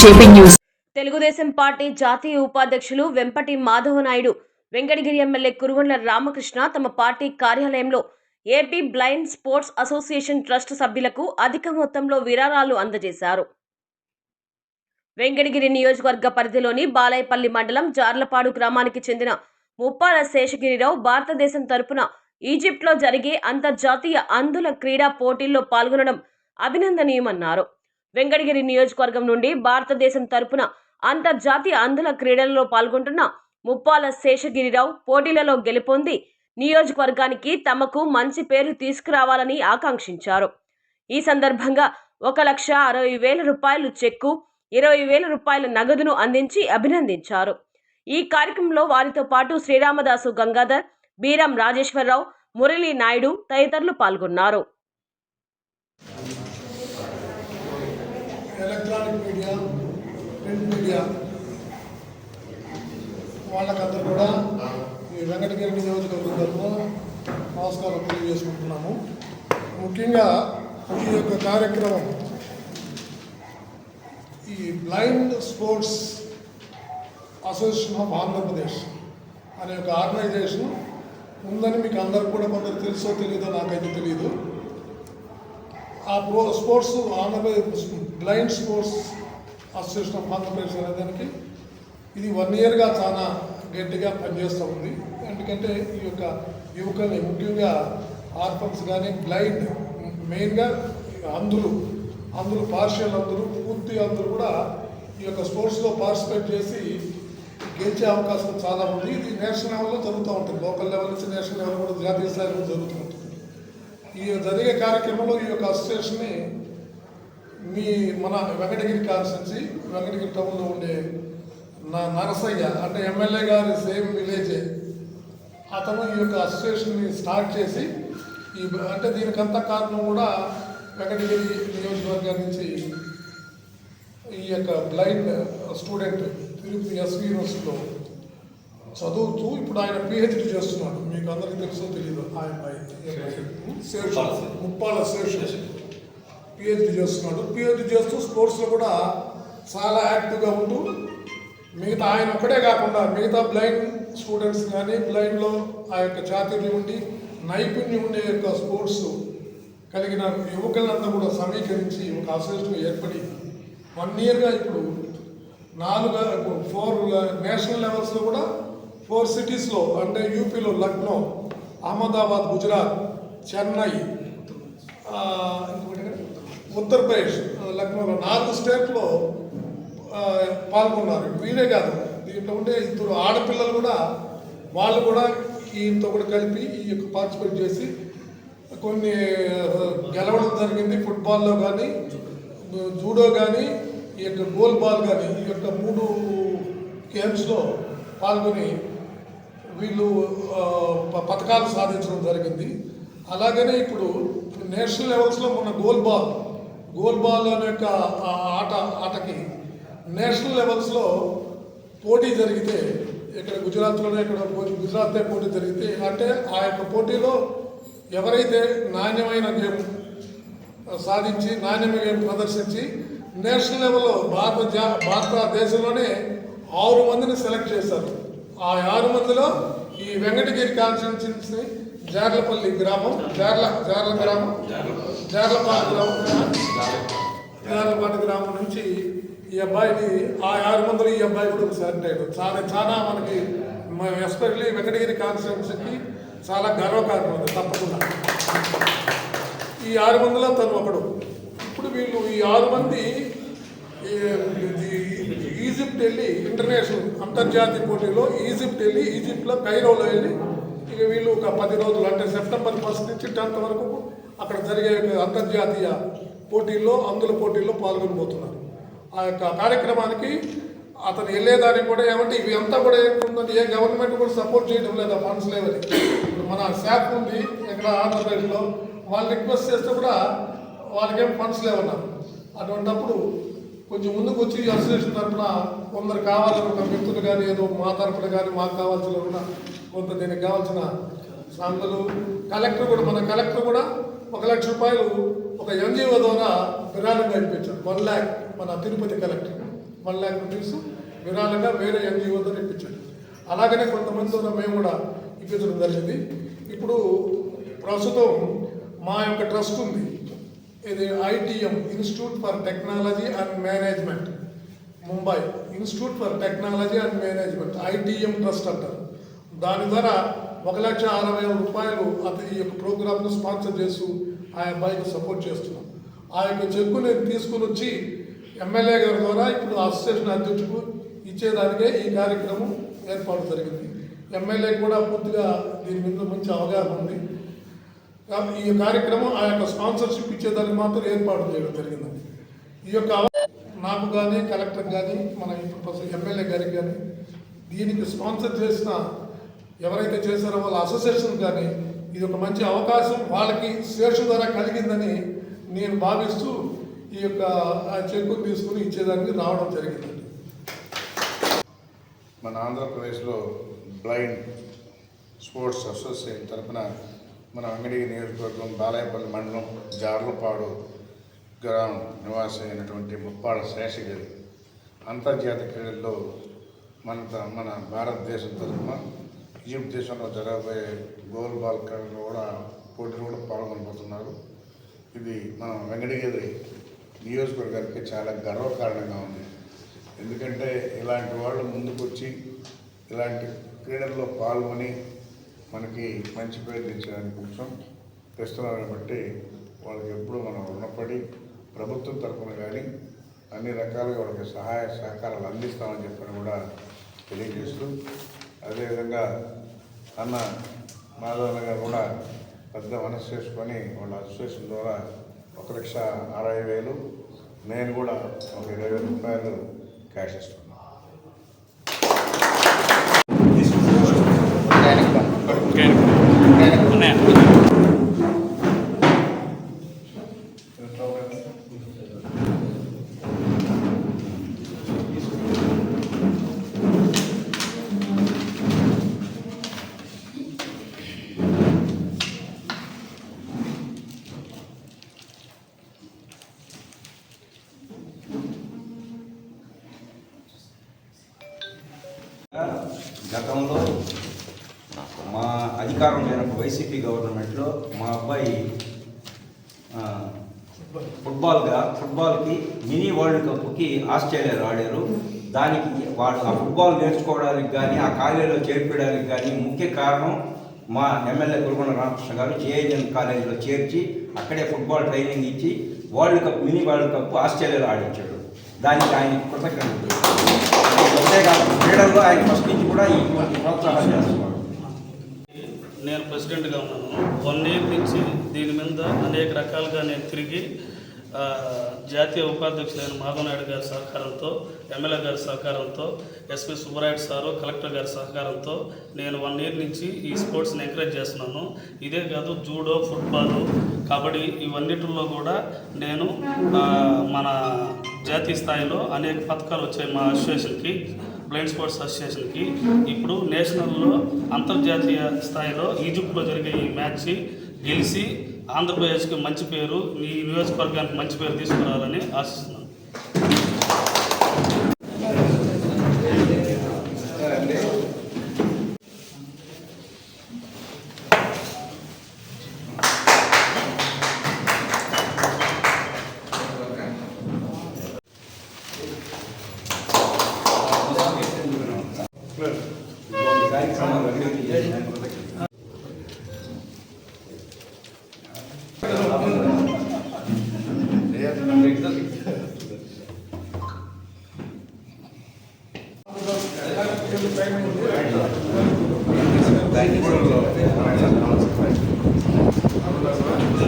JP news. Telugu Desam party జాతీయ ఉపాధ్యక్షులు Vempati Madhava Naidu Venkatagiri MLA Kurugondla Ramakrishna తమ పార్టీ కార్యాలయంలో AP blind sports association trust సభ్యులకు అధిక మొత్తంలో విరాళాలు అందజేశారు. వెంకటగిరి నియోజకవర్గ పరిధిలోని బాలాయపల్లి మండలం జార్లపాడు గ్రామానికి చెందిన ముప్పాల శేషగిరిరావు భారతదేశం తరపున ఈజిప్ట్లో జరిగే అంతర్జాతీయ అంధుల క్రీడా పోటీల్లో పాల్గొనడం అభినందనీయమన్నారు. వెంకటగిరి నియోజకవర్గం నుండి భారతదేశం తరపున అంతర్జాతీయ అంధుల క్రీడలలో పాల్గొంటున్న ముప్పాల శేషగిరిరావు పోటీలలో గెలుపొంది నియోజకవర్గానికి తమకు మంచి పేరు తీసుకురావాలని ఆకాంక్షించారు. ఈ సందర్భంగా ఒక లక్ష అరవై వేల రూపాయలు చెక్కు ఇరవై వేల రూపాయల నగదును అందించి అభినందించారు. ఈ కార్యక్రమంలో వారితో పాటు శ్రీరామదాసు గంగాధర్ బీరం రాజేశ్వరరావు మురళీ నాయుడు తదితరులు పాల్గొన్నారు. Electronic media print media. వాళ్ళకందరూ కూడా ఈ వెంకటగిరి నియోజకవర్గం తరఫున నమస్కారం తెలియజేసుకుంటున్నాము. ముఖ్యంగా ఈ యొక్క కార్యక్రమం ఈ blind sports association of Andhra Pradesh అనే ఒక ఆర్గనైజేషన్ ఉందని మీకు అందరికి కూడా కొందరు తెలుసో తెలియదో నాకైతే తెలియదు ఆ pro sports Andhra Pradesh blind sports association of Andhra Pradesh అనే దానికి ఇది వన్ ఇయర్గా చాలా గట్టిగా పనిచేస్తూ ఉంది. ఎందుకంటే ఈ యొక్క యువకుల్ని ముఖ్యంగా ఆర్ఫన్స్ కానీ బ్లైండ్ మెయిన్గా అందులు అందులు పార్షియల్ అందరూ పూర్తి అందరూ కూడా ఈ యొక్క స్పోర్ట్స్లో పార్టిసిపేట్ చేసి గెలిచే అవకాశం చాలా ఉంది. ఇది నేషనల్ లెవెల్లో జరుగుతూ ఉంటుంది. లోకల్ లెవెల్ నుంచి నేషనల్ లెవెల్ కూడా జాతీయ స్థాయిలో జరుగుతుంది. ఈ జరిగే కార్యక్రమంలో ఈ యొక్క అసోసియేషన్ని మీ మన వెంకటగిరి కాన్స్టెన్సీ వెంకటగిరి టౌన్లో ఉండే నా నరసయ్య అంటే ఎమ్మెల్యే గారి సేమ్ విలేజే అతను ఈ యొక్క అసోసియేషన్ని స్టార్ట్ చేసి ఈ అంటే దీనికంతా కారణం కూడా వెంకటగిరి నియోజకవర్గం నుంచి ఈ యొక్క బ్లైండ్ స్టూడెంట్ తిరుపతి ఎస్వి యూనివర్సిటీలో చదువుతూ ఇప్పుడు ఆయన పిహెచ్డి చేస్తున్నాడు. మీకు అందరికీ తెలుసో తెలియదు ఆయన శేషు. ముప్పాల శేషు. పిహెచ్డి చేస్తున్నాడు. పిహెచ్డి చేస్తూ స్పోర్ట్స్లో కూడా చాలా యాక్టివ్గా ఉంటూ మిగతా ఆయన ఒక్కడే కాకుండా మిగతా బ్లైండ్ స్టూడెంట్స్ కానీ బ్లైండ్లో ఆ యొక్క చాతుర్యం ఉండి నైపుణ్యం ఉండే యొక్క స్పోర్ట్స్ కలిగిన యువకులంతా కూడా సమీకరించి ఒక అసోసియేషన్ ఏర్పడి వన్ ఇయర్గా ఇప్పుడు నాలుగు ఫోర్ నేషనల్ లెవెల్స్లో కూడా ఫోర్ సిటీస్లో అంటే యూపీలో లక్నో అహ్మదాబాద్ గుజరాత్ చెన్నై ఉత్తరప్రదేశ్ లక్నోలో నాలుగు స్టేట్లో పాల్గొన్నారు. వీరే కాదు దీంట్లో ఉండే ఇద్దరు ఆడపిల్లలు కూడా వాళ్ళు కూడా ఈయనతో కూడా కలిపి ఈ యొక్క పార్టిసిపేట్ చేసి కొన్ని గెలవడం జరిగింది. ఫుట్బాల్లో కానీ జూడో కానీ ఈ యొక్క గోల్ బాల్ కానీ ఈ యొక్క మూడు గేమ్స్లో పాల్గొని వీళ్ళు ప- పథకాలు సాధించడం జరిగింది. అలాగనే ఇప్పుడు నేషనల్ లెవెల్స్లో మొన్న గోల్ బాల్ గోల్ బాల్ అనే యొక్క ఆట ఆటకి నేషనల్ లెవెల్స్లో పోటీ జరిగితే ఇక్కడ గుజరాత్లోనే ఇక్కడ గుజరాత్లో పోటీ జరిగితే అంటే ఆ యొక్క పోటీలో ఎవరైతే నాణ్యమైన గేమ్ సాధించి నాణ్యమైన గేమ్ ప్రదర్శించి నేషనల్ లెవెల్లో భారత జా భారతదేశంలోనే ఆరు మందిని సెలెక్ట్ చేశారు. ఆ ఆరు మందిలో ఈ వెంకటగిరి కాన్స్టిట్యున్సీ జార్లపల్లి గ్రామం జార్ల జార్ల గ్రామం జార్లపాడు గ్రామం జార్లపాడు గ్రామం నుంచి ఈ అబ్బాయిని ఆ ఆరు మందిలో ఈ అబ్బాయి కూడా సెలెక్ట్ అయ్యాడు. చాలా చాలా మనకి ఎస్పెషల్లీ వెంకటగిరి కాన్స్టిట్యున్సీకి చాలా గర్వకారణం ఉంది తప్పకుండా. ఈ ఆరు మందిలో తను ఒకడు. ఇప్పుడు వీళ్ళు ఈ ఆరు మంది ఈజిప్ట్ వెళ్ళి ఇంటర్నేషనల్ అంతర్జాతీయ పోటీలో ఈజిప్ట్ వెళ్ళి ఈజిప్ట్లో కైరోలో వెళ్ళి ఇక వీళ్ళు ఒక పది రోజులు అంటే సెప్టెంబర్ ఫస్ట్ నుంచి టెన్త్ వరకు అక్కడ జరిగే అంతర్జాతీయ పోటీల్లో అందుల పోటీల్లో పాల్గొనబోతున్నారు. ఆ యొక్క కార్యక్రమానికి అతను వెళ్ళేదానికి కూడా ఏమంటే ఇవి అంతా కూడా ఏంటంటే ఏ గవర్నమెంట్ కూడా సపోర్ట్ చేయడం లేదు ఆ ఫండ్స్ లేవని. మన శాఖ ఉంది ఇక్కడ ఆంధ్రప్రదేశ్లో. వాళ్ళు రిక్వెస్ట్ చేస్తే కూడా వాళ్ళకేం ఫండ్స్ లేవన్నారు. అటువంటప్పుడు కొంచెం ముందుకు వచ్చి అసోసియేషన్ తరఫున కొందరు కావాలని ఒక వ్యక్తులు కానీ ఏదో మా తరఫున కానీ మాకు కావాల్సిన కూడా కొంత దీనికి కావాల్సిన సంఘాలు కలెక్టర్ కూడా మన కలెక్టర్ కూడా ఒక లక్ష రూపాయలు ఒక ఎన్జిఓ ద్వారా విరాళంగా ఇప్పించాడు వన్ ల్యాక్ మన Tirupati collector. One lakh rupees విరాళంగా వేరే ఎన్జిఓ ద్వారా ఇప్పించాడు అలాగనే కొంతమంది ద్వారా మేము కూడా ఇప్పించడం జరిగింది. ఇప్పుడు ప్రస్తుతం మా యొక్క ట్రస్ట్ ఉంది. ఇది ITM institute for technology and management Mumbai institute for technology and management ITM trust అంటారు. దాని ద్వారా ఒక లక్ష అరవై వేల రూపాయలు అతని ఈ యొక్క ప్రోగ్రామ్ను స్పాన్సర్ చేస్తూ ఆ అబ్బాయికి సపోర్ట్ చేస్తున్నాం. ఆ యొక్క చెక్కు నేను తీసుకుని వచ్చి ఎమ్మెల్యే గారి ద్వారా ఇప్పుడు అసోసియేషన్ అధ్యక్షుడు ఇచ్చేదానికే ఈ కార్యక్రమం ఏర్పాటు జరిగింది. ఎమ్మెల్యే కూడా పూర్తిగా దీని మీద మంచి అవగాహన ఉంది. ఈ కార్యక్రమం ఆ యొక్క స్పాన్సర్షిప్ ఇచ్చేదానికి మాత్రం ఏర్పాటు చేయడం జరిగిందండి. ఈ యొక్క నాకు కానీ కలెక్టర్ కానీ మన ఇప్పుడు ఎమ్మెల్యే గారికి కానీ దీనికి స్పాన్సర్ చేసిన ఎవరైతే చేశారో వాళ్ళ అసోసియేషన్ కానీ ఇది ఒక మంచి అవకాశం వాళ్ళకి శేషు ద్వారా కలిగిందని నేను భావిస్తూ ఈ యొక్క ఆ తీసుకుని ఇచ్చేదానికి రావడం జరిగిందండి. మన ఆంధ్రప్రదేశ్లో బ్లైండ్ స్పోర్ట్స్ అసోసియేషన్ తరఫున మన అంగడి నియోజకవర్గం బాలాయపల్లి మండలం జార్లపాడు గ్రామం నివాసి అయినటువంటి ముప్పాడ శేషగిరి అంతర్జాతీయ క్రీడల్లో మన మన భారతదేశం తరఫున ఈజిప్ట్ దేశంలో జరగబోయే గోల్ బాల్ క్రీడలో కూడా పోటీలు కూడా పాల్గొనబోతున్నారు. ఇది మన వెంకటగిరి నియోజకవర్గానికి చాలా గర్వకారణంగా ఉంది. ఎందుకంటే ఇలాంటి వాళ్ళు ముందుకొచ్చి ఇలాంటి క్రీడల్లో పాల్గొని మనకి మంచి పేరు తెచ్చడానికి కోసం తెస్తున్నారని బట్టి వాళ్ళకి ఎప్పుడూ మనం రుణపడి ప్రభుత్వం తరఫున కానీ అన్ని రకాలుగా వాళ్ళకి సహాయ సహకారాలు అందిస్తామని చెప్పని కూడా తెలియజేస్తూ అదేవిధంగా అన్న మాధవన్న గారు కూడా పెద్ద మనసు చేసుకొని వాళ్ళ అసోసియేషన్ ద్వారా ఒక లక్ష అరవై వేలు నేను కూడా ఒక ఇరవై వేల రూపాయలు క్యాష్ ఇస్తాను గతంలో మా అధికారం లేనప్పుడు వైసీపీ గవర్నమెంట్లో మా అబ్బాయి ఫుట్బాల్గా ఫుట్బాల్కి మినీ వరల్డ్ కప్కి ఆస్ట్రేలియాలో ఆడారు దానికి వాడు ఆ ఫుట్బాల్ నేర్చుకోవడానికి కానీ ఆ కాలేజీలో చేర్పడానికి కానీ ముఖ్య కారణం మా ఎమ్మెల్యే గురుగొండ రామకృష్ణ గారు జేఎన్ఎన్ కాలేజీలో చేర్చి అక్కడే ఫుట్బాల్ ట్రైనింగ్ ఇచ్చి world cup mini world cup ఆస్ట్రేలియాలో ఆడించాడు. దానికి ఆయన కృతజ్ఞతలు అంతేకాదు క్రీడల్లో ఆయన ఫస్ట్ నుంచి కూడా ఈ ప్రోత్సాహం చేస్తున్నారు. నేను ప్రెసిడెంట్గా ఉన్నాను. వన్ ఇయర్ నుంచి దీని మీద అనేక రకాలుగా నేను తిరిగి జాతీయ ఉపాధ్యక్షులైన మాధవనాయుడు గారి సహకారంతో ఎమ్మెల్యే గారి సహకారంతో ఎస్పీ సుబ్బరాయుడు సారు కలెక్టర్ గారి సహకారంతో నేను వన్ ఇయర్ నుంచి ఈ స్పోర్ట్స్ని ఎంకరేజ్ చేస్తున్నాను. ఇదే కాదు జూడో ఫుట్బాల్ కబడ్డీ ఇవన్నిటిలో కూడా నేను మన జాతీయ స్థాయిలో అనేక పథకాలు వచ్చాయి మా అసోసియేషన్కి బ్లైండ్ స్పోర్ట్స్ అసోసియేషన్కి. ఇప్పుడు నేషనల్లో అంతర్జాతీయ స్థాయిలో ఈజిప్ట్లో జరిగే ఈ మ్యాచ్ గెలిచి ఆంధ్రప్రదేశ్కి మంచి పేరు ఈ నియోజకవర్గానికి మంచి పేరు తీసుకురావాలని ఆశిస్తున్నాను Thank you.